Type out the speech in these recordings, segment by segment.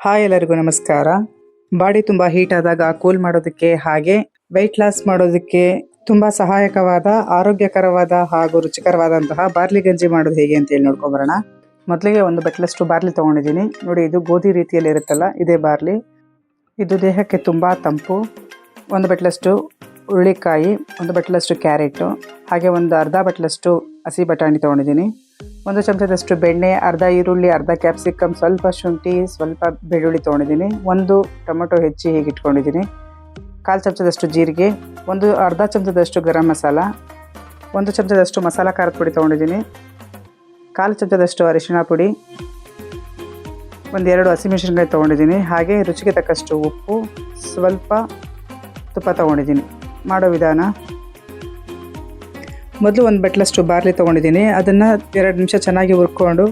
Hi ಎಲ್ಲರಿಗೂ ನಮಸ್ಕಾರ. Body ತುಂಬ ಹೀಟ್ ಆದಾಗ ಕೂಲ್ ಮಾಡೋದಕ್ಕೆ ಹಾಗೆ ವೆಯ್ಟ್ ಲಾಸ್ ಮಾಡೋದಕ್ಕೆ ತುಂಬಾ ಸಹಾಯಕವಾದ, ಆರೋಗ್ಯಕರವಾದ ಹಾಗೂ ರುಚಿಕರವಾದಂತಹ ಬಾರ್ಲಿ ಗಂಜಿ ಮಾಡೋದು ಹೇಗೆ ಅಂತ ಹೇಳಿ ನೋಡ್ಕೊಂಬರೋಣ ಮೊದಲಿಗೆ ಒಂದು ಬಟ್ಲಷ್ಟು ಬಾರ್ಲಿ ತೊಗೊಂಡಿದ್ದೀನಿ. ನೋಡಿ, ಇದು ಗೋಧಿ ರೀತಿಯಲ್ಲಿ ಇರುತ್ತಲ್ಲ, ಇದೇ ಬಾರ್ಲಿ. ಇದು ದೇಹಕ್ಕೆ ತುಂಬ ತಂಪು. ಒಂದು ಬಟ್ಲಷ್ಟು ಹುರುಳಿಕಾಯಿ, ಒಂದು ಬಟ್ಲಷ್ಟು ಕ್ಯಾರೆಟು, ಹಾಗೆ ಒಂದು ಅರ್ಧ ಬಟ್ಲಷ್ಟು ಹಸಿ ಬಟಾಣಿ ತೊಗೊಂಡಿದ್ದೀನಿ. ಒಂದು ಚಮಚದಷ್ಟು ಬೆಣ್ಣೆ, ಅರ್ಧ ಈರುಳ್ಳಿ, ಅರ್ಧ ಕ್ಯಾಪ್ಸಿಕಮ್ ಸ್ವಲ್ಪ ಶುಂಠಿ, ಸ್ವಲ್ಪ ಬೆಳ್ಳುಳ್ಳಿ ತೊಗೊಂಡಿದ್ದೀನಿ. ಒಂದು ಟೊಮೊಟೊ ಹೆಚ್ಚಿ ಹೀಗೆ ಇಟ್ಕೊಂಡಿದ್ದೀನಿ. ಕಾಲು ಚಮಚದಷ್ಟು ಜೀರಿಗೆ, ಒಂದು ಅರ್ಧ ಚಮಚದಷ್ಟು ಗರಂ ಮಸಾಲ, ಒಂದು ಚಮಚದಷ್ಟು ಮಸಾಲ ಖಾರದ ಪುಡಿ ತೊಗೊಂಡಿದ್ದೀನಿ. ಕಾಲು ಚಮಚದಷ್ಟು ಅರಿಶಿಣ ಪುಡಿ ಒಂದೆರಡು ಹಸಿಮೆಣಸಿನ್ಕಾಯಿ ತೊಗೊಂಡಿದ್ದೀನಿ. ಹಾಗೆ ರುಚಿಗೆ ತಕ್ಕಷ್ಟು ಉಪ್ಪು, ಸ್ವಲ್ಪ ತುಪ್ಪ ತೊಗೊಂಡಿದ್ದೀನಿ. ಮಾಡೋ ವಿಧಾನ ಮೊದಲು ಒಂದು ಬಟ್ಲಷ್ಟು ಬಾರ್ಲಿ ತೊಗೊಂಡಿದ್ದೀನಿ. ಅದನ್ನು ಎರಡು ನಿಮಿಷ ಚೆನ್ನಾಗಿ ಹುರ್ಕೊಂಡು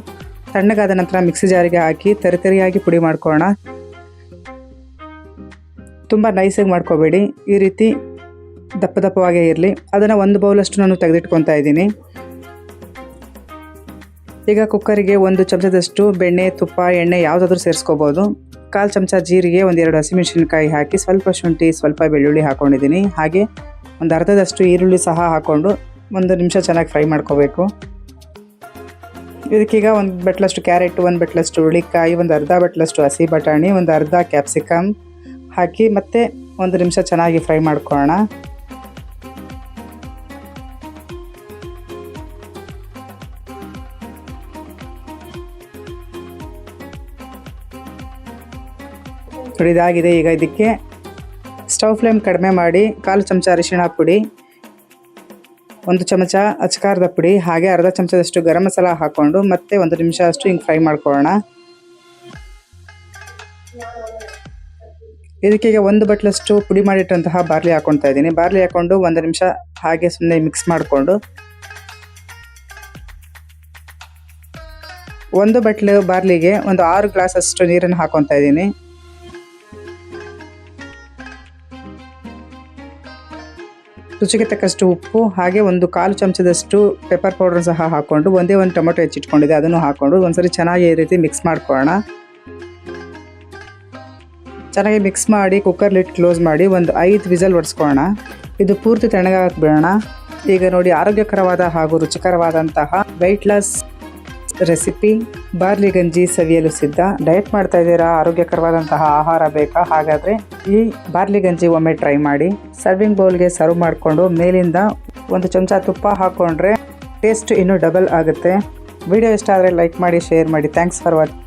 ತಣ್ಣಗಾದ ನಂತರ ಮಿಕ್ಸಿ ಜಾರಿಗೆ ಹಾಕಿ ತರಿತರಿಯಾಗಿ ಪುಡಿ ಮಾಡ್ಕೊಳ್ಳೋಣ. ತುಂಬ ನೈಸಾಗಿ ಮಾಡ್ಕೋಬೇಡಿ. ಈ ರೀತಿ ದಪ್ಪ ದಪ್ಪವಾಗೇ ಇರಲಿ. ಅದನ್ನು ಒಂದು ಬೌಲಷ್ಟು ನಾನು ತೆಗೆದಿಟ್ಕೊತಾ ಇದ್ದೀನಿ. ಈಗ ಕುಕ್ಕರಿಗೆ ಒಂದು ಚಮಚದಷ್ಟು ಬೆಣ್ಣೆ, ತುಪ್ಪ, ಎಣ್ಣೆ ಯಾವುದಾದ್ರೂ ಸೇರಿಸ್ಕೋಬೋದು. ಕಾಲು ಚಮಚ ಜೀರಿಗೆ ಒಂದೆರಡು ಹಸಿಮೆಣಸಿನಕಾಯಿ ಹಾಕಿ ಸ್ವಲ್ಪ ಶುಂಠಿ, ಸ್ವಲ್ಪ ಬೆಳ್ಳುಳ್ಳಿ ಹಾಕ್ಕೊಂಡಿದ್ದೀನಿ ಹಾಗೆ ಒಂದು ಅರ್ಧದಷ್ಟು ಈರುಳ್ಳಿ ಸಹ ಹಾಕ್ಕೊಂಡು ಒಂದು ನಿಮಿಷ ಚೆನ್ನಾಗಿ ಫ್ರೈ ಮಾಡ್ಕೋಬೇಕು. ಇದಕ್ಕೀಗ ಒಂದು ಬಟ್ಲಷ್ಟು ಕ್ಯಾರೆಟ್, ಒಂದು ಬಟ್ಲಷ್ಟು ಹುರುಳಿಕಾಯಿ, ಒಂದು ಅರ್ಧ ಬಟ್ಲಷ್ಟು ಹಸಿ ಬಟಾಣಿ, ಒಂದು ಅರ್ಧ ಕ್ಯಾಪ್ಸಿಕಮ್ ಹಾಕಿ ಮತ್ತೆ ಒಂದು ನಿಮಿಷ ಚೆನ್ನಾಗಿ ಫ್ರೈ ಮಾಡ್ಕೊಳ್ಳೋಣ ಇದಾಗಿದೆ. ಈಗ ಇದಕ್ಕೆ ಸ್ಟವ್ ಫ್ಲೇಮ್ ಕಡಿಮೆ ಮಾಡಿ, ಕಾಲು ಚಮಚ ಅರಿಶಿಣ ಪುಡಿ ಒಂದು ಚಮಚ ಅಚ್ಕಾರದ ಪುಡಿ, ಹಾಗೆ ಅರ್ಧ ಚಮಚದಷ್ಟು ಗರಂ ಮಸಾಲ ಹಾಕ್ಕೊಂಡು ಮತ್ತೆ ಒಂದು ನಿಮಿಷ ಅಷ್ಟು ಹಿಂಗೆ ಫ್ರೈ ಮಾಡ್ಕೊಳ್ಳೋಣ. ಇದಕ್ಕೀಗ ಒಂದು ಬಟ್ಲಷ್ಟು ಪುಡಿ ಮಾಡಿಟ್ಟಂತಹ ಬಾರ್ಲಿ ಹಾಕ್ಕೊಳ್ತಾ ಇದ್ದೀನಿ. ಬಾರ್ಲಿ ಹಾಕ್ಕೊಂಡು ಒಂದು ನಿಮಿಷ ಹಾಗೆ ಸುಮ್ಮನೆ ಮಿಕ್ಸ್ ಮಾಡಿಕೊಂಡು. ಒಂದು ಬಟ್ಲು ಬಾರ್ಲಿಗೆ ಒಂದು ಆರು ಗ್ಲಾಸ್ ಅಷ್ಟು ನೀರನ್ನು ಹಾಕೊತಾ ಇದ್ದೀನಿ. ರುಚಿಗೆ ತಕ್ಕಷ್ಟು ಉಪ್ಪು, ಹಾಗೆ ಒಂದು ಕಾಲು ಚಮಚದಷ್ಟು ಪೆಪ್ಪರ್ ಪೌಡರ್ ಸಹ ಹಾಕ್ಕೊಂಡು ಒಂದೇ ಒಂದು ಟೊಮೆಟೊ ಹೆಚ್ಚಿಟ್ಕೊಂಡಿದೆ ಅದನ್ನು ಹಾಕ್ಕೊಂಡು ಒಂದ್ಸರಿ ಚೆನ್ನಾಗಿ ಈ ರೀತಿ ಮಿಕ್ಸ್ ಮಾಡ್ಕೊಳ್ಳೋಣ. ಚೆನ್ನಾಗಿ ಮಿಕ್ಸ್ ಮಾಡಿ ಕುಕ್ಕರ್ ಲಿಟ್ ಕ್ಲೋಸ್ ಮಾಡಿ ಒಂದು ಐದು ವಿಸಲ್ ಒಡಿಸ್ಕೊಳ್ಳೋಣ. ಇದು ಪೂರ್ತಿ ತಣ್ಣಗಾಗಕ್ಕೆ ಬಿಡೋಣ ಈಗ ನೋಡಿ, ಆರೋಗ್ಯಕರವಾದ ಹಾಗೂ ರುಚಿಕರವಾದಂತಹ ವೆಯ್ಟ್ ಲಾಸ್ ರೆಸಿಪಿ. ಬಾರ್ಲಿ ಗಂಜಿ ಸವಿಯಲು ಸಿದ್ಧ. ಡಯಟ್ ಮಾಡ್ತಾ ಇದ್ದೀರಾ? ಆರೋಗ್ಯಕರವಾದಂತಹ ಆಹಾರ ಬೇಕಾ? ಹಾಗಾದರೆ ಈ ಬಾರ್ಲಿ ಗಂಜಿ ಒಮ್ಮೆ ಟ್ರೈ ಮಾಡಿ. ಸರ್ವಿಂಗ್ ಬೌಲ್ಗೆ ಸರ್ವ್ ಮಾಡಿಕೊಂಡು ಮೇಲಿಂದ ಒಂದು ಚಮಚ ತುಪ್ಪ ಹಾಕ್ಕೊಂಡ್ರೆ ಟೇಸ್ಟ್ ಇನ್ನೂ ಡಬಲ್ ಆಗುತ್ತೆ. ವಿಡಿಯೋ ಇಷ್ಟ ಆದರೆ ಲೈಕ್ ಮಾಡಿ, ಶೇರ್ ಮಾಡಿ. Thanks for watch.